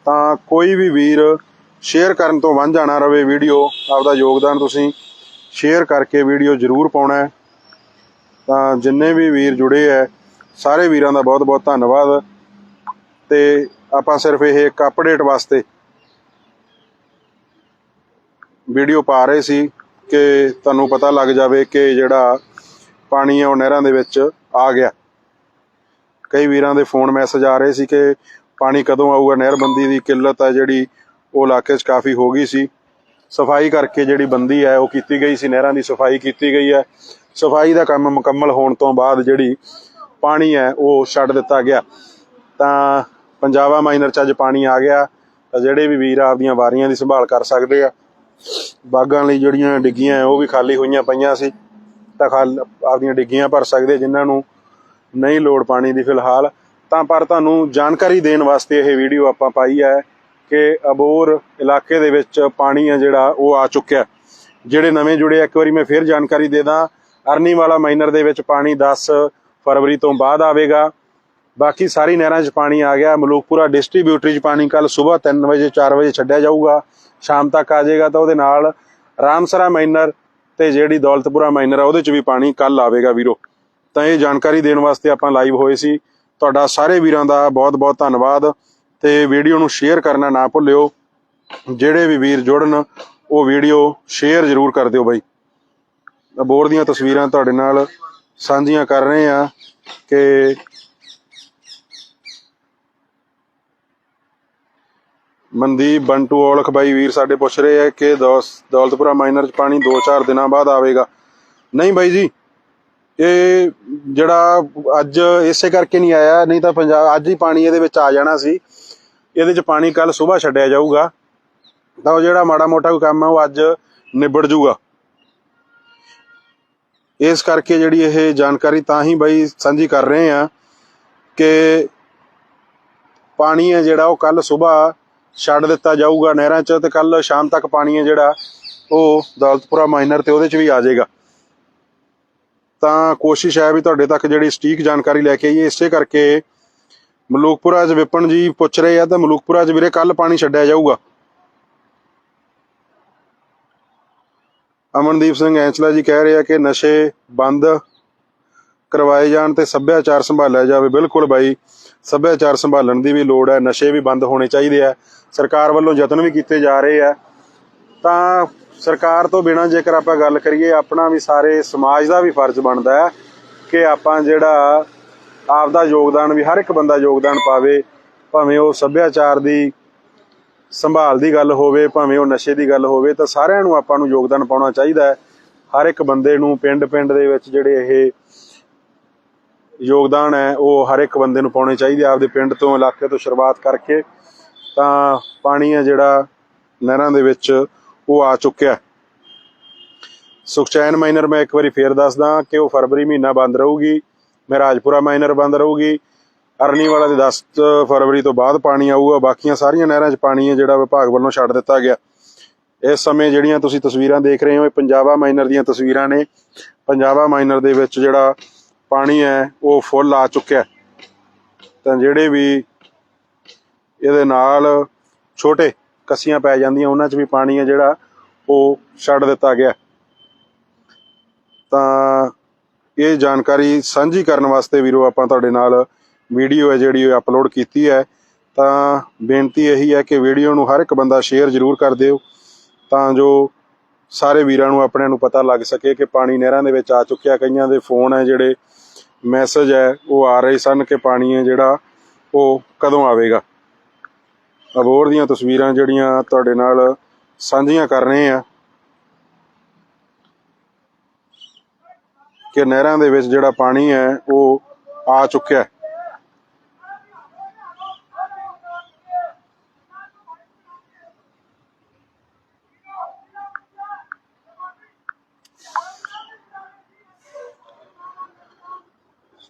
ਤਾਂ ਕੋਈ ਵੀ ਵੀਰ ਸ਼ੇਅਰ ਕਰਨ ਤੋਂ ਵਾਂਝਾ ਨਾ ਰਵੇ ਵੀਡੀਓ, ਆਪਦਾ ਯੋਗਦਾਨ ਤੁਸੀਂ ਸ਼ੇਅਰ ਕਰਕੇ ਵੀਡੀਓ ਜ਼ਰੂਰ ਪਾਉਣਾ ਹੈ। ਤਾਂ ਜਿੰਨੇ ਵੀ ਵੀਰ ਜੁੜੇ ਐ ਸਾਰੇ ਵੀਰਾਂ ਦਾ ਬਹੁਤ ਬਹੁਤ ਧੰਨਵਾਦ। ਤੇ ਆਪਾਂ ਸਿਰਫ ਇਹ ਇੱਕ ਅਪਡੇਟ ਵਾਸਤੇ ਵੀਡੀਓ ਪਾ ਰਹੇ ਸੀ ਕਿ ਤੁਹਾਨੂੰ ਪਤਾ ਲੱਗ ਜਾਵੇ ਕਿ ਜਿਹੜਾ ਪਾਣੀ ਆ ਉਹ ਨਹਿਰਾਂ ਦੇ ਵਿੱਚ ਆ ਗਿਆ। ਕਈ ਵੀਰਾਂ ਦੇ ਫੋਨ ਮੈਸੇਜ ਆ ਰਹੇ ਸੀ ਕਿ ਪਾਣੀ ਕਦੋਂ ਆਊਗਾ ਨਹਿਰਬੰਦੀ ਦੀ ਕਿੱਲਤ ਹੈ ਜਿਹੜੀ ਉਹ ਇਲਾਕੇ 'ਚ ਕਾਫੀ ਹੋ ਗਈ ਸੀ। ਸਫ਼ਾਈ ਕਰਕੇ ਜਿਹੜੀ ਬੰਦੀ ਹੈ ਉਹ ਕੀਤੀ ਗਈ ਸੀ ਨਹਿਰਾਂ ਦੀ ਸਫ਼ਾਈ ਕੀਤੀ ਗਈ ਹੈ। ਸਫ਼ਾਈ ਦਾ ਕੰਮ ਮੁਕੰਮਲ ਹੋਣ ਤੋਂ ਬਾਅਦ ਜਿਹੜੀ ਪਾਣੀ ਹੈ ਉਹ ਛੱਡ ਦਿੱਤਾ ਗਿਆ। ਤਾਂ ਪੰਜਾਬਾ ਮਾਈਨਰ 'ਚ ਅੱਜ ਪਾਣੀ ਆ ਗਿਆ ਤਾਂ ਜਿਹੜੇ ਵੀ ਵੀਰ ਆਪਦੀਆਂ ਵਾਰੀਆਂ ਦੀ ਸੰਭਾਲ ਕਰ ਸਕਦੇ ਆ ਬਾਗਾਂ ਲਈ ਜਿਹੜੀਆਂ ਡਿੱਗੀਆਂ ਹੈ, ਉਹ ਵੀ ਖਾਲੀ ਹੋਈਆਂ ਪਈਆਂ ਸੀ। ਤਾਂ ਖਾਲ ਆਪਦੀਆਂ ਡਿੱਗੀਆਂ ਭਰ ਸਕਦੇ ਜਿਨ੍ਹਾਂ ਨੂੰ ਨਹੀਂ ਲੋੜ ਪਾਣੀ ਦੀ ਫਿਲਹਾਲ। ਤਾਂ ਪਰ ਤੁਹਾਨੂੰ ਜਾਣਕਾਰੀ ਦੇਣ ਵਾਸਤੇ ਇਹ ਵੀਡੀਓ ਆਪਾਂ ਪਾਈ ਹੈ ਕਿ ਅਬੋਰ ਇਲਾਕੇ ਦੇ ਵਿੱਚ ਪਾਣੀ ਹੈ ਜਿਹੜਾ, ਉਹ ਆ ਚੁੱਕਿਆ ਜਿਹੜੇ ਨਵੇਂ ਜੁੜੇ ਇੱਕ ਵਾਰੀ ਮੈਂ ਫੇਰ ਜਾਣਕਾਰੀ ਦੇ ਦਾਂ। ਅਰਨੀ ਵਾਲਾ ਮਾਈਨਰ ਦੇ ਵਿੱਚ ਪਾਣੀ 10 ਫਰਵਰੀ ਤੋਂ ਬਾਅਦ ਆਵੇਗਾ। ਬਾਕੀ ਸਾਰੀ ਨਹਿਰਾਂ 'ਚ ਪਾਣੀ ਆ ਗਿਆ। ਮਲੂਕਪੁਰਾ ਡਿਸਟ੍ਰੀਬਿਊਟਰੀ 'ਚ ਪਾਣੀ ਕੱਲ ਸਵੇਰ 3 ਵਜੇ 4 ਵਜੇ ਛੱਡਿਆ ਜਾਊਗਾ। ਸ਼ਾਮ ਤੱਕ ਆ ਜਾਏਗਾ ਤਾਂ ਉਹਦੇ ਨਾਲ ਰਾਮਸਰਾ ਮਾਈਨਰ ਤੇ ਜਿਹੜੀ ਦੌਲਤਪੁਰਾ ਮਾਈਨਰ ਆ, ਉਹਦੇ 'ਚ ਵੀ ਪਾਣੀ ਕੱਲ ਆਵੇਗਾ ਵੀਰੋ। ਤਾਂ ਇਹ ਜਾਣਕਾਰੀ ਦੇਣ ਵਾਸਤੇ ਆਪਾਂ ਲਾਈਵ ਹੋਏ ਸੀ। ਤੁਹਾਡਾ ਸਾਰੇ ਵੀਰਾਂ ਦਾ ਬਹੁਤ ਬਹੁਤ ਧੰਨਵਾਦ ਤੇ ਵੀਡੀਓ ਨੂੰ ਸ਼ੇਅਰ ਕਰਨਾ ਨਾ ਭੁੱਲਿਓ। ਜਿਹੜੇ ਵੀ ਵੀਰ ਜੁੜਨ, ਉਹ ਵੀਡੀਓ ਸ਼ੇਅਰ ਜ਼ਰੂਰ ਕਰ ਦਿਓ ਬਾਈ। ਬੋਰ ਦੀਆਂ ਤਸਵੀਰਾਂ ਤੁਹਾਡੇ ਨਾਲ ਸਾਂਝੀਆਂ ਕਰ ਰਹੇ ਆ ਕਿ ਮਨਦੀਪ ਬੰਟੂ ਔਲਖ ਬਾਈ ਵੀਰ ਸਾਡੇ ਪੁੱਛ ਰਹੇ ਆ ਕਿ ਦੌਸ- ਦੌਲਤਪੁਰਾ ਮਾਈਨਰ ਚ ਪਾਣੀ 2-4 ਦਿਨਾਂ ਬਾਅਦ ਆਵੇਗਾ। ਨਹੀਂ ਬਾਈ ਜੀ ਇਹ ਜਿਹੜਾ ਅੱਜ ਇਸੇ ਕਰਕੇ ਨਹੀਂ ਆਇਆ, ਨਹੀਂ ਤਾਂ ਪੰਜਾਬ, ਅੱਜ ਹੀ ਪਾਣੀ ਇਹਦੇ ਵਿੱਚ ਆ ਜਾਣਾ ਸੀ। ਇਹਦੇ ਚ ਪਾਣੀ ਕੱਲ ਸਵੇਰ ਛੱਡਿਆ ਜਾਊਗਾ। ਤਾਂ ਉਹ ਜਿਹੜਾ ਮਾੜਾ ਮੋਟਾ ਕੋਈ ਕੰਮ ਹੈ ਉਹ ਅੱਜ ਨਿਬੜ ਜੂਗਾ ਇਸ ਕਰਕੇ ਜਿਹੜੀ ਇਹ ਜਾਣਕਾਰੀ ਤਾਂ ਹੀ ਬਾਈ ਸਾਂਝੀ ਕਰ ਰਹੇ ਆ ਕਿ ਪਾਣੀ ਹੈ ਜਿਹੜਾ ਉਹ ਕੱਲ ਸਵੇਰ ਛੱਡ ਦਿੱਤਾ ਜਾਊਗਾ ਨਹਿਰਾਂ 'ਚ ਤੇ ਕੱਲ ਸ਼ਾਮ ਤੱਕ ਪਾਣੀ ਹੈ ਜਿਹੜਾ ਉਹ ਦੌਲਤਪੁਰਾ ਮਾਈਨਰ ਤੇ ਉਹਦੇ 'ਚ ਵੀ ਆ ਜਾਏਗਾ। ਤਾਂ ਕੋਸ਼ਿਸ਼ ਹੈ ਵੀ ਤੁਹਾਡੇ ਤੱਕ ਜਿਹੜੀ ਸਟੀਕ ਜਾਣਕਾਰੀ ਲੈ ਕੇ ਆਈਏ। ਇਸੇ ਕਰਕੇ ਮਲੂਕਪੁਰਾ 'ਚ ਵਿਪਨ ਜੀ ਪੁੱਛ ਰਹੇ ਆ, ਤਾਂ ਮਲੂਕਪੁਰਾ 'ਚ ਵੀਰੇ ਕੱਲ ਪਾਣੀ ਛੱਡਿਆ ਜਾਊਗਾ। ਅਮਨਦੀਪ ਸਿੰਘ ਐਂਚਲਾ ਜੀ ਕਹਿ ਰਹੇ ਆ ਕਿ ਨਸ਼ੇ ਬੰਦ ਕਰਵਾਏ ਜਾਣ ਤੇ ਸੱਭਿਆਚਾਰ ਸੰਭਾਲਿਆ ਜਾਵੇ। ਬਿਲਕੁਲ ਬਾਈ, ਸੱਭਿਆਚਾਰ ਸੰਭਾਲਣ ਦੀ ਵੀ ਲੋੜ ਹੈ, ਨਸ਼ੇ ਵੀ ਬੰਦ ਹੋਣੇ ਚਾਹੀਦੇ ਆ। ਸਰਕਾਰ ਵੱਲੋਂ ਯਤਨ ਵੀ ਕੀਤੇ ਜਾ ਰਹੇ ਆ। ਤਾਂ ਸਰਕਾਰ ਤੋਂ ਬਿਨਾਂ ਜੇਕਰ ਆਪਾਂ ਗੱਲ ਕਰੀਏ ਆਪਣਾ ਵੀ ਸਾਰੇ ਸਮਾਜ ਦਾ ਵੀ ਫਰਜ਼ ਬਣਦਾ ਹੈ ਕਿ ਆਪਾਂ ਜਿਹੜਾ ਆਪਦਾ ਯੋਗਦਾਨ ਵੀ ਹਰ ਇੱਕ ਬੰਦਾ ਯੋਗਦਾਨ ਪਾਵੇ ਭਾਵੇਂ ਉਹ ਸੱਭਿਆਚਾਰ ਦੀ ਸੰਭਾਲ ਦੀ ਗੱਲ ਹੋਵੇ ਭਾਵੇਂ ਉਹ ਨਸ਼ੇ ਦੀ ਗੱਲ ਹੋਵੇ ਤਾਂ ਸਾਰਿਆਂ ਨੂੰ ਆਪਾਂ ਨੂੰ ਯੋਗਦਾਨ ਪਾਉਣਾ ਚਾਹੀਦਾ ਹੈ। ਹਰ ਇੱਕ ਬੰਦੇ ਨੂੰ ਪਿੰਡ-ਪਿੰਡ ਦੇ ਵਿੱਚ ਜਿਹੜੇ ਇਹ ਯੋਗਦਾਨ ਹੈ ਉਹ ਹਰ ਇੱਕ ਬੰਦੇ ਨੂੰ ਪਾਉਣੇ ਚਾਹੀਦੇ ਆ, ਆਪਦੇ ਪਿੰਡ ਤੋਂ ਇਲਾਕੇ ਤੋਂ ਸ਼ੁਰੂਆਤ ਕਰਕੇ ਤਾਂ ਪਾਣੀ ਹੈ ਜਿਹੜਾ ਨਹਿਰਾਂ ਦੇ ਵਿੱਚ ਉਹ ਆ ਚੁੱਕਿਆ। ਸੁਖਚੈਨ ਮਾਈਨਰ ਮੈਂ ਇੱਕ ਵਾਰੀ ਫੇਰ ਦੱਸਦਾ ਕਿ ਉਹ ਫਰਵਰੀ ਮਹੀਨਾ ਬੰਦ ਰਹੂਗੀ, ਮਹਾਰਾਜਪੁਰਾ ਮਾਈਨਰ ਬੰਦ ਰਹੂਗੀ। ਅਰਨੀ ਵਾਲਾ ਦੇ 10 ਫਰਵਰੀ ਤੋਂ ਬਾਅਦ ਪਾਣੀ ਆਊਗਾ, ਬਾਕੀਆਂ ਸਾਰੀਆਂ ਨਹਿਰਾਂ 'ਚ ਪਾਣੀ ਹੈ ਜਿਹੜਾ ਵਿਭਾਗ ਵੱਲੋਂ ਛੱਡ ਦਿੱਤਾ ਗਿਆ। ਇਸ ਸਮੇਂ ਜਿਹੜੀਆਂ ਤੁਸੀਂ ਤਸਵੀਰਾਂ ਦੇਖ ਰਹੇ ਹੋ, ਇਹ ਪੰਜਾਬਾ ਮਾਈਨਰ ਦੀਆਂ ਤਸਵੀਰਾਂ ਨੇ। ਪੰਜਾਬਾ ਮਾਈਨਰ ਦੇ ਵਿੱਚ ਜਿਹੜਾ ਪਾਣੀ ਹੈ, ਉਹ ਫੁੱਲ ਆ ਚੁੱਕਿਆ। ਤਾਂ ਜਿਹੜੇ ਵੀ ਇਹਦੇ ਨਾਲ ਛੋਟੇ ਕੱਸੀਆਂ ਪੈ ਜਾਂਦੀਆਂ, ਉਹਨਾਂ 'ਚ ਵੀ ਪਾਣੀ ਹੈ ਜਿਹੜਾ ਉਹ ਛੱਡ ਦਿੱਤਾ ਗਿਆ। ਤਾਂ ਇਹ ਜਾਣਕਾਰੀ ਸਾਂਝੀ ਕਰਨ ਵਾਸਤੇ ਵੀਰੋ ਆਪਾਂ ਤੁਹਾਡੇ ਨਾਲ ਵੀਡੀਓ ਹੈ ਜਿਹੜੀ ਉਹ ਅਪਲੋਡ ਕੀਤੀ ਹੈ। ਤਾਂ ਬੇਨਤੀ ਇਹੀ ਹੈ ਕਿ ਵੀਡੀਓ ਨੂੰ ਹਰ ਇੱਕ ਬੰਦਾ ਸ਼ੇਅਰ ਜ਼ਰੂਰ ਕਰ ਦਿਓ, ਤਾਂ ਜੋ ਸਾਰੇ ਵੀਰਾਂ ਨੂੰ ਆਪਣਿਆਂ ਨੂੰ ਪਤਾ ਲੱਗ ਸਕੇ ਕਿ ਪਾਣੀ ਨਹਿਰਾਂ ਦੇ ਵਿੱਚ ਆ ਚੁੱਕਿਆ, ਕਈਆਂ ਦੇ ਫੋਨ ਹੈ ਜਿਹੜੇ ਮੈਸੇਜ ਹੈ, ਉਹ ਆ ਰਹੇ ਸਨ ਕਿ ਪਾਣੀ ਹੈ ਜਿਹੜਾ ਉਹ ਕਦੋਂ ਆਵੇਗਾ। ਅਬੋਰ ਦੀਆਂ ਤਸਵੀਰਾਂ ਜਿਹੜੀਆਂ ਤੁਹਾਡੇ ਨਾਲ ਸਾਂਝੀਆਂ ਕਰ ਰਹੇ ਆ ਕਿ ਨਹਿਰਾਂ ਦੇ ਵਿੱਚ ਜਿਹੜਾ ਪਾਣੀ ਹੈ, ਉਹ ਆ ਚੁੱਕਿਆ ਹੈ।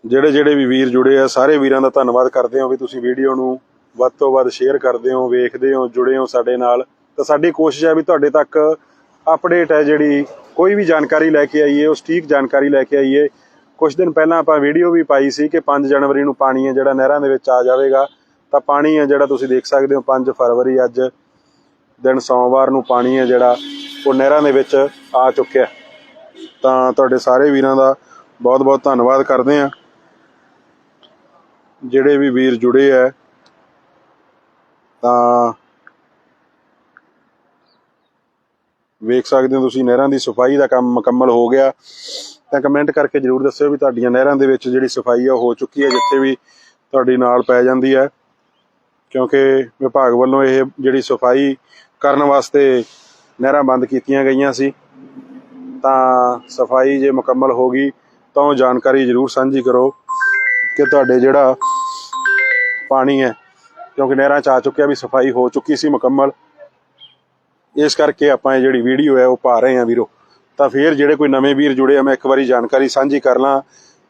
ਜਿਹੜੇ ਜਿਹੜੇ ਵੀ ਵੀਰ ਜੁੜੇ ਆ, ਸਾਰੇ ਵੀਰਾਂ ਦਾ ਧੰਨਵਾਦ ਕਰਦੇ ਹਾਂ ਵੀ ਤੁਸੀਂ ਵੀਡੀਓ ਨੂੰ ਵੱਧ ਤੋਂ ਵੱਧ ਸ਼ੇਅਰ ਕਰਦੇ ਹੋ, ਵੇਖਦੇ ਹੋ, ਜੁੜੇ ਹੋ ਸਾਡੇ ਨਾਲ, ਤਾਂ ਸਾਡੀ ਕੋਸ਼ਿਸ਼ ਹੈ ਵੀ ਤੁਹਾਡੇ ਤੱਕ ਅਪਡੇਟ ਹੈ ਜਿਹੜੀ, ਕੋਈ ਵੀ ਜਾਣਕਾਰੀ ਲੈ ਕੇ ਆਈਏ ਉਸ ਠੀਕ ਜਾਣਕਾਰੀ ਲੈ ਕੇ ਆਈਏ। ਕੁਝ ਦਿਨ ਪਹਿਲਾਂ ਆਪਾਂ ਵੀਡੀਓ ਵੀ ਪਾਈ ਸੀ ਕਿ 5 ਜਨਵਰੀ ਨੂੰ ਪਾਣੀ ਹੈ ਜਿਹੜਾ ਨਹਿਰਾਂ ਦੇ ਵਿੱਚ ਆ ਜਾਵੇਗਾ, ਤਾਂ ਪਾਣੀ ਹੈ ਜਿਹੜਾ ਤੁਸੀਂ ਦੇਖ ਸਕਦੇ ਹੋ 5 ਫਰਵਰੀ ਅੱਜ, ਦਿਨ ਸੋਮਵਾਰ ਨੂੰ ਪਾਣੀ ਹੈ ਜਿਹੜਾ, ਉਹ ਨਹਿਰਾਂ ਦੇ ਵਿੱਚ ਆ ਚੁੱਕਿਆ। ਤਾਂ ਤੁਹਾਡੇ ਸਾਰੇ ਵੀਰਾਂ ਦਾ ਬਹੁਤ ਬਹੁਤ ਧੰਨਵਾਦ ਕਰਦੇ ਹਾਂ। ਜਿਹੜੇ ਵੀ ਵੀਰ ਜੁੜੇ ਹੈ ਤਾਂ ਵੇਖ ਸਕਦੇ ਹੋ ਤੁਸੀਂ ਨਹਿਰਾਂ ਦੀ ਸਫ਼ਾਈ ਦਾ ਕੰਮ ਮੁਕੰਮਲ ਹੋ ਗਿਆ। ਤਾਂ ਕਮੈਂਟ ਕਰਕੇ ਜਰੂਰ ਦੱਸਿਓ ਵੀ ਤੁਹਾਡੀਆਂ ਨਹਿਰਾਂ ਦੇ ਵਿੱਚ ਜਿਹੜੀ ਸਫ਼ਾਈ ਆ, ਉਹ ਹੋ ਚੁੱਕੀ ਹੈ, ਜਿੱਥੇ ਵੀ ਤੁਹਾਡੀ ਨਾਲ ਪੈ ਜਾਂਦੀ ਹੈ। ਕਿਉਂਕਿ ਵਿਭਾਗ ਵੱਲੋਂ ਇਹ ਜਿਹੜੀ ਸਫ਼ਾਈ ਕਰਨ ਵਾਸਤੇ ਨਹਿਰਾਂ ਬੰਦ ਕੀਤੀਆਂ ਗਈਆਂ ਸੀ। ਤਾਂ ਸਫ਼ਾਈ ਜੇ ਮੁਕੰਮਲ ਹੋ ਗਈ, ਤਾਂ ਉਹ ਜਾਣਕਾਰੀ ਜਰੂਰ ਸਾਂਝੀ ਕਰੋ ਕਿ ਤੁਹਾਡੇ ਜਿਹੜਾ ਪਾਣੀ ਹੈ ਕਿਉਂਕਿ ਨਹਿਰਾਂ ਚ ਆ ਚੁੱਕਿਆ ਵੀ ਸਫ਼ਾਈ ਹੋ ਚੁੱਕੀ ਸੀ ਮੁਕੰਮਲ। ਇਸ ਕਰਕੇ ਆਪਾਂ ਇਹ ਜਿਹੜੀ ਵੀਡੀਓ ਹੈ ਉਹ ਪਾ ਰਹੇ ਹਾਂ ਵੀਰੋ। ਤਾਂ ਫਿਰ ਜਿਹੜੇ ਕੋਈ ਨਵੇਂ ਵੀਰ ਜੁੜੇ ਆ, ਮੈਂ ਇੱਕ ਵਾਰੀ ਜਾਣਕਾਰੀ ਸਾਂਝੀ ਕਰ ਲਾਂ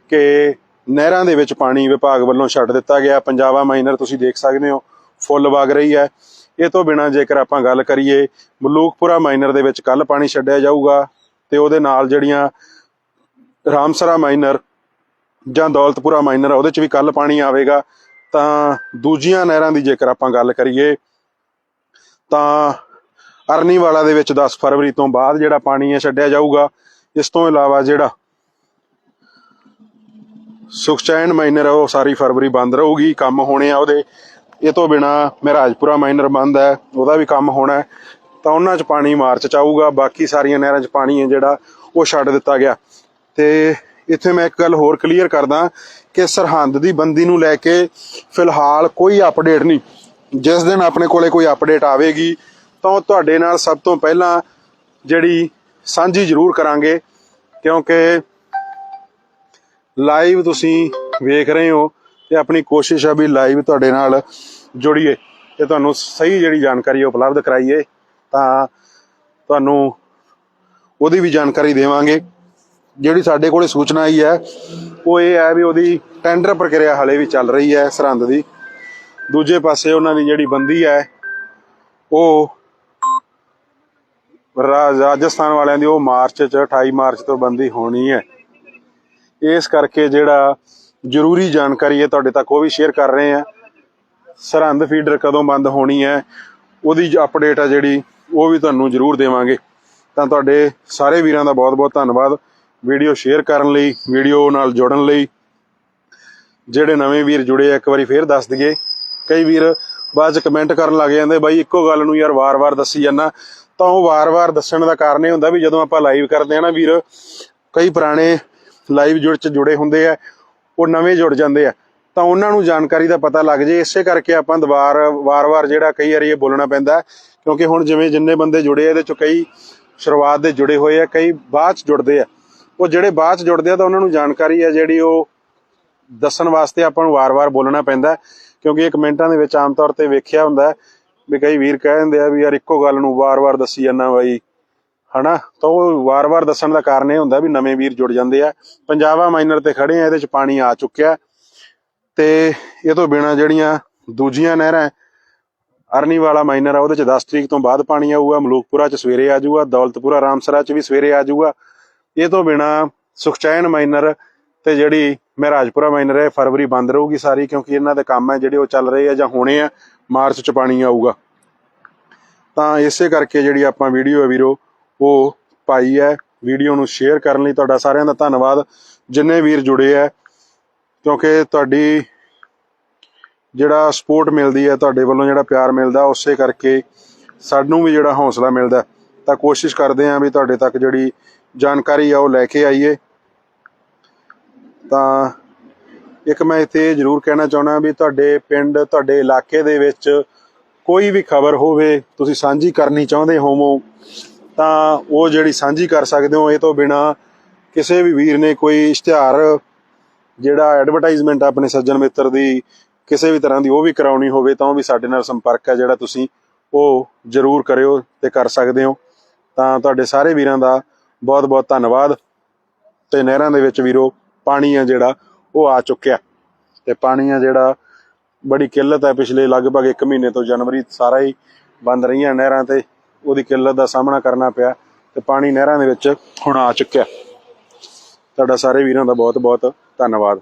ਕਿ ਨਹਿਰਾਂ ਦੇ ਵਿੱਚ ਪਾਣੀ ਵਿਭਾਗ ਵੱਲੋਂ ਛੱਡ ਦਿੱਤਾ ਗਿਆ। ਪੰਜਾਬਾ ਮਾਈਨਰ ਤੁਸੀਂ ਦੇਖ ਸਕਦੇ ਹੋ, ਫੁੱਲ ਵਗ ਰਹੀ ਹੈ। ਇਹ ਤੋਂ ਬਿਨਾ ਜੇਕਰ ਆਪਾਂ ਗੱਲ ਕਰੀਏ, ਮਲੂਕਪੁਰਾ ਮਾਈਨਰ ਦੇ ਵਿੱਚ ਕੱਲ ਪਾਣੀ ਛੱਡਿਆ ਜਾਊਗਾ ਤੇ ਉਹਦੇ ਨਾਲ ਜਿਹੜੀਆਂ ਰਾਮਸਰਾ ਮਾਈਨਰ ਜਾਂ ਦੌਲਤਪੁਰਾ ਮਾਈਨਰ ਉਹਦੇ ਚ ਵੀ ਕੱਲ ਪਾਣੀ ਆਵੇਗਾ। ਤਾਂ ਦੂਜੀਆਂ ਨਹਿਰਾਂ ਦੀ ਜੇਕਰ ਆਪਾਂ ਗੱਲ ਕਰੀਏ, ਤਾਂ ਅਰਨੀਵਾਲਾ ਦੇ ਵਿੱਚ 10 ਫਰਵਰੀ ਤੋਂ ਬਾਅਦ ਜਿਹੜਾ ਪਾਣੀ ਹੈ ਛੱਡਿਆ ਜਾਊਗਾ, ਇਸ ਤੋਂ ਇਲਾਵਾ ਜਿਹੜਾ ਸੁਖਚੈਨ ਮਾਈਨਰ ਆ, ਉਹ ਸਾਰੀ ਫਰਵਰੀ ਬੰਦ ਰਹੂਗੀ, ਕੰਮ ਹੋਣੇ ਆ ਉਹਦੇ। ਇਹ ਤੋਂ ਬਿਨਾ ਮਹਾਰਾਜਪੁਰਾ ਮਾਈਨਰ ਬੰਦ ਹੈ, ਉਹਦਾ ਵੀ ਕੰਮ ਹੋਣਾ ਤਾਂ ਉਹਨਾਂ 'ਚ ਪਾਣੀ ਮਾਰਚ ਚ ਆਊਗਾ, ਬਾਕੀ ਸਾਰੀਆਂ ਨਹਿਰਾਂ 'ਚ ਪਾਣੀ ਹੈ ਜਿਹੜਾ, ਉਹ ਛੱਡ ਦਿੱਤਾ ਗਿਆ। ਤੇ ਇੱਥੇ ਮੈਂ ਇੱਕ ਗੱਲ ਹੋਰ ਕਲੀਅਰ ਕਰਦਾ ਕਿ ਸਰਹੰਦ ਦੀ ਬੰਦੀ ਨੂੰ ਲੈ ਕੇ ਫਿਲਹਾਲ ਕੋਈ ਅਪਡੇਟ ਨਹੀਂ। ਜਿਸ ਦਿਨ ਆਪਣੇ ਕੋਲੇ ਕੋਈ ਅਪਡੇਟ ਆਵੇਗੀ, ਤਾਂ ਉਹ ਤੁਹਾਡੇ ਨਾਲ ਸਭ ਤੋਂ ਪਹਿਲਾਂ ਜਿਹੜੀ ਸਾਂਝੀ ਜ਼ਰੂਰ ਕਰਾਂਗੇ, ਕਿਉਂਕਿ ਲਾਈਵ ਤੁਸੀਂ ਵੇਖ ਰਹੇ ਹੋ ਤੇ ਆਪਣੀ ਕੋਸ਼ਿਸ਼ ਆ ਵੀ ਲਾਈਵ ਤੁਹਾਡੇ ਨਾਲ ਜੁੜੀਏ। ਤੇ ਤੁਹਾਨੂੰ ਸਹੀ ਜਿਹੜੀ ਜਾਣਕਾਰੀ ਉਪਲਬਧ ਕਰਾਈਏ, ਤਾਂ ਤੁਹਾਨੂੰ ਉਹਦੀ ਵੀ ਜਾਣਕਾਰੀ ਦੇਵਾਂਗੇ। ਜਿਹੜੀ ਸਾਡੇ ਕੋਲੇ ਸੂਚਨਾ ਆਈ ਹੈ, ਉਹ ਇਹ ਹੈ ਵੀ ਉਹਦੀ ਟੈਂਡਰ ਪ੍ਰਕਿਰਿਆ ਹਲੇ ਵੀ ਚੱਲ ਰਹੀ ਹੈ ਸਰਹੰਦ ਦੀ। ਦੂਜੇ ਪਾਸੇ ਉਹਨਾਂ ਦੀ ਜਿਹੜੀ ਬੰਦੀ ਹੈ, ਉਹ ਰਾਜਸਥਾਨ ਵਾਲਿਆਂ ਦੀ ਉਹ ਮਾਰਚ ਚ 28 ਮਾਰਚ ਤੋਂ ਬੰਦੀ ਹੋਣੀ ਹੈ। ਇਸ ਕਰਕੇ ਜਿਹੜਾ ਜ਼ਰੂਰੀ ਜਾਣਕਾਰੀ ਹੈ, ਤੁਹਾਡੇ ਤੱਕ ਉਹ ਵੀ ਸ਼ੇਅਰ ਕਰ ਰਹੇ ਆ ਸਰਹੰਦ ਫੀਡਰ ਕਦੋਂ ਬੰਦ ਹੋਣੀ ਹੈ, ਉਹਦੀ ਅਪਡੇਟ ਆ ਜਿਹੜੀ, ਉਹ ਵੀ ਤੁਹਾਨੂੰ ਜ਼ਰੂਰ ਦੇਵਾਂਗੇ। ਤਾਂ ਤੁਹਾਡੇ ਸਾਰੇ ਵੀਰਾਂ ਦਾ ਬਹੁਤ-ਬਹੁਤ ਧੰਨਵਾਦ। ਵੀਡੀਓ ਸ਼ੇਅਰ ਕਰਨ ਲਈ, ਵੀਡੀਓ ਨਾਲ ਜੁੜਨ ਲਈ। ਜਿਹੜੇ ਨਵੇਂ ਵੀਰ ਜੁੜੇ ਆ, ਇੱਕ ਵਾਰੀ ਫੇਰ ਦੱਸ ਦਈਏ। ਕਈ ਵੀਰ ਬਾਅਦ ਚ ਕਮੈਂਟ ਕਰਨ ਲੱਗ ਜਾਂਦੇ, ਬਾਈ, ਇੱਕੋ ਗੱਲ ਨੂੰ ਯਾਰ ਵਾਰ-ਵਾਰ ਦੱਸੀ ਜਾਂਦਾ। ਤਾਂ ਉਹ ਵਾਰ-ਵਾਰ ਦੱਸਣ ਦਾ ਕਾਰਨ ਇਹ ਹੁੰਦਾ ਵੀ ਜਦੋਂ ਆਪਾਂ ਲਾਈਵ ਕਰਦੇ ਆ ਨਾ ਵੀਰ, ਕਈ ਪੁਰਾਣੇ ਲਾਈਵ ਜੁੜ ਚ ਜੁੜੇ ਹੁੰਦੇ ਆ, ਉਹ ਨਵੇਂ ਜੁੜ ਜਾਂਦੇ ਆ। ਤਾਂ ਉਹਨਾਂ ਨੂੰ ਜਾਣਕਾਰੀ ਦਾ ਪਤਾ ਲੱਗ ਜੇ, ਇਸੇ ਕਰਕੇ ਆਪਾਂ ਦੁਬਾਰ, ਵਾਰ-ਵਾਰ ਜਿਹੜਾ ਕਈ ਵਾਰੀ ਇਹ ਬੋਲਣਾ ਪੈਂਦਾ, ਕਿਉਂਕਿ ਹੁਣ ਜਿਵੇਂ ਜਿੰਨੇ ਬੰਦੇ ਜੁੜੇ ਆ, ਇਹਦੇ ਚੋਂ ਕਈ ਸ਼ੁਰੂਆਤ ਦੇ ਜੁੜੇ ਹੋਏ ਆ, ਕਈ ਬਾਅਦ ਚ ਜੁੜਦੇ ਆ। ਉਹ ਜਿਹੜੇ ਬਾਅਦ ਚ ਜੁੜਦੇ ਆ ਤਾਂ ਉਹਨਾਂ ਨੂੰ ਜਾਣਕਾਰੀ ਹੈ ਜਿਹੜੀ ਉਹ ਦੱਸਣ ਵਾਸਤੇ ਆਪਾਂ ਨੂੰ ਵਾਰ-ਵਾਰ ਬੋਲਣਾ ਪੈਂਦਾ ਕਿਉਂਕਿ ਇਹ ਕਮੈਂਟਾਂ ਦੇ ਵਿੱਚ ਆਮ ਤੌਰ ਤੇ ਵੇਖਿਆ ਹੁੰਦਾ ਹੈ ਵੀ ਕਈ ਵੀਰ ਕਹਿ ਦਿੰਦੇ ਆ ਵੀ ਯਾਰ ਇੱਕੋ ਗੱਲ ਨੂੰ ਵਾਰ-ਵਾਰ ਦੱਸੀ ਜਾਂਦਾ ਬਾਈ, ਹਨਾ? ਤਾਂ ਉਹ ਵਾਰ-ਵਾਰ ਦੱਸਣ ਦਾ ਕਾਰਨ ਇਹ ਹੁੰਦਾ ਵੀ ਨਵੇਂ ਵੀਰ ਜੁੜ ਜਾਂਦੇ ਆ। ਪੰਜਾਬਾ ਮਾਈਨਰ ਤੇ ਖੜੇ ਆ, ਇਹਦੇ ਚ ਪਾਣੀ ਆ ਚੁੱਕਿਆ ਤੇ ਇਹ ਤੋਂ ਬਿਨਾ ਜਿਹੜੀਆਂ ਦੂਜੀਆਂ ਨਹਿਰਾਂ ਅਰਨੀ ਵਾਲਾ ਮਾਈਨਰ ਆ, ਉਹਦੇ ਚ 10 ਤਰੀਕ ਤੋਂ ਬਾਅਦ ਪਾਣੀ ਆਊਗਾ, ਮਲੂਕਪੁਰਾ ਚ ਸਵੇਰੇ ਆ ਜਾਊਗਾ, ਦੌਲਤਪੁਰਾ, ਰਾਮਸਰਾ ਚ ਵੀ ਸਵੇਰੇ ਆ ਜਾਊਗਾ। ਇਹ ਤੋਂ ਬਿਨਾ ਸੁਖਚੈਨ ਮਾਈਨਰ ਤੇ ਜਿਹੜੀ ਮਹਾਰਾਜਪੁਰਾ ਮਾਈਨਰ ਹੈ ਫਰਵਰੀ ਬੰਦ ਰਹੂਗੀ ਸਾਰੀ ਕਿਉਂਕਿ ਇਹਨਾਂ ਦੇ ਕੰਮ ਹੈ ਜਿਹੜੇ ਉਹ ਚੱਲ ਰਹੇ ਆ ਜਾਂ ਹੋਣੇ ਆ, ਮਾਰਚ ਚ ਪਾਣੀ ਆਊਗਾ। ਤਾਂ ਇਸੇ ਕਰਕੇ ਜਿਹੜੀ ਆਪਾਂ ਵੀਡੀਓ ਹੈ ਵੀਰੋ, ਉਹ ਪਾਈ ਹੈ। ਵੀਡੀਓ ਨੂੰ ਸ਼ੇਅਰ ਕਰਨ ਲਈ ਤੁਹਾਡਾ ਸਾਰਿਆਂ ਦਾ ਧੰਨਵਾਦ। ਜਿੰਨੇ ਵੀਰ ਜੁੜੇ ਹੈ, ਕਿਉਂਕਿ ਤੁਹਾਡੀ ਜਿਹੜਾ ਸਪੋਰਟ ਮਿਲਦੀ ਹੈ, ਤੁਹਾਡੇ ਵੱਲੋਂ ਜਿਹੜਾ ਪਿਆਰ ਮਿਲਦਾ, ਉਸੇ ਕਰਕੇ ਸਾਨੂੰ ਵੀ ਜਿਹੜਾ ਹੌਸਲਾ ਮਿਲਦਾ ਤਾਂ ਕੋਸ਼ਿਸ਼ ਕਰਦੇ ਆਂ ਵੀ ਤੁਹਾਡੇ ਤੱਕ ਜਿਹੜੀ ਜਾਣਕਾਰੀ ਆ, ਉਹ ਲੈ ਕੇ ਆਈਏ। ਤਾਂ ਇੱਕ ਮੈਂ ਇੱਥੇ ਜ਼ਰੂਰ ਕਹਿਣਾ ਚਾਹੁੰਦਾ ਵੀ ਤੁਹਾਡੇ ਪਿੰਡ, ਤੁਹਾਡੇ ਇਲਾਕੇ ਦੇ ਵਿੱਚ ਕੋਈ ਵੀ ਖਬਰ ਹੋਵੇ, ਤੁਸੀਂ ਸਾਂਝੀ ਕਰਨੀ ਚਾਹੁੰਦੇ ਹੋਵੋ, ਤਾਂ ਉਹ ਜਿਹੜੀ ਸਾਂਝੀ ਕਰ ਸਕਦੇ ਹੋ, ਇਹ ਤੋਂ ਬਿਨਾ ਕਿਸੇ ਵੀ ਵੀਰ ਨੇ ਕੋਈ ਇਸ਼ਤਿਹਾਰ, ਜਿਹੜਾ ਐਡਵਰਟਾਈਜ਼ਮੈਂਟ ਆਪਣੇ ਸੱਜਣ ਮਿੱਤਰ ਦੀ, ਕਿਸੇ ਵੀ ਤਰ੍ਹਾਂ ਦੀ ਉਹ ਵੀ ਕਰਾਉਣੀ ਹੋਵੇ, ਤਾਂ ਉਹ ਵੀ ਸਾਡੇ ਨਾਲ ਸੰਪਰਕ ਹੈ ਜਿਹੜਾ ਤੁਸੀਂ ਉਹ ਜ਼ਰੂਰ ਕਰਿਓ ਤੇ ਕਰ ਸਕਦੇ ਹੋ। ਤਾਂ ਤੁਹਾਡੇ ਸਾਰੇ ਵੀਰਾਂ ਦਾ ਬਹੁਤ ਬਹੁਤ ਧੰਨਵਾਦ। ਤੇ ਨਹਿਰਾਂ ਦੇ ਵਿੱਚ ਵੀਰੋ ਪਾਣੀ ਆ ਜਿਹੜਾ, ਉਹ ਆ ਚੁੱਕਿਆ। ਤੇ ਪਾਣੀ ਆ ਜਿਹੜਾ, ਬੜੀ ਕਿੱਲਤ ਹੈ ਪਿਛਲੇ ਲਗਭਗ 1 ਮਹੀਨੇ ਤੋਂ ਜਨਵਰੀ ਸਾਰਾ ਹੀ ਬੰਦ ਰਹੀਆਂ ਨਹਿਰਾਂ ਤੇ, ਉਹਦੀ ਕਿੱਲਤ ਦਾ ਸਾਹਮਣਾ ਕਰਨਾ ਪਿਆ। ਤੇ ਪਾਣੀ ਨਹਿਰਾਂ ਦੇ ਵਿੱਚ ਹੁਣ ਆ ਚੁੱਕਿਆ। ਤੁਹਾਡਾ ਸਾਰੇ ਵੀਰਾਂ ਦਾ ਬਹੁਤ ਬਹੁਤ ਧੰਨਵਾਦ।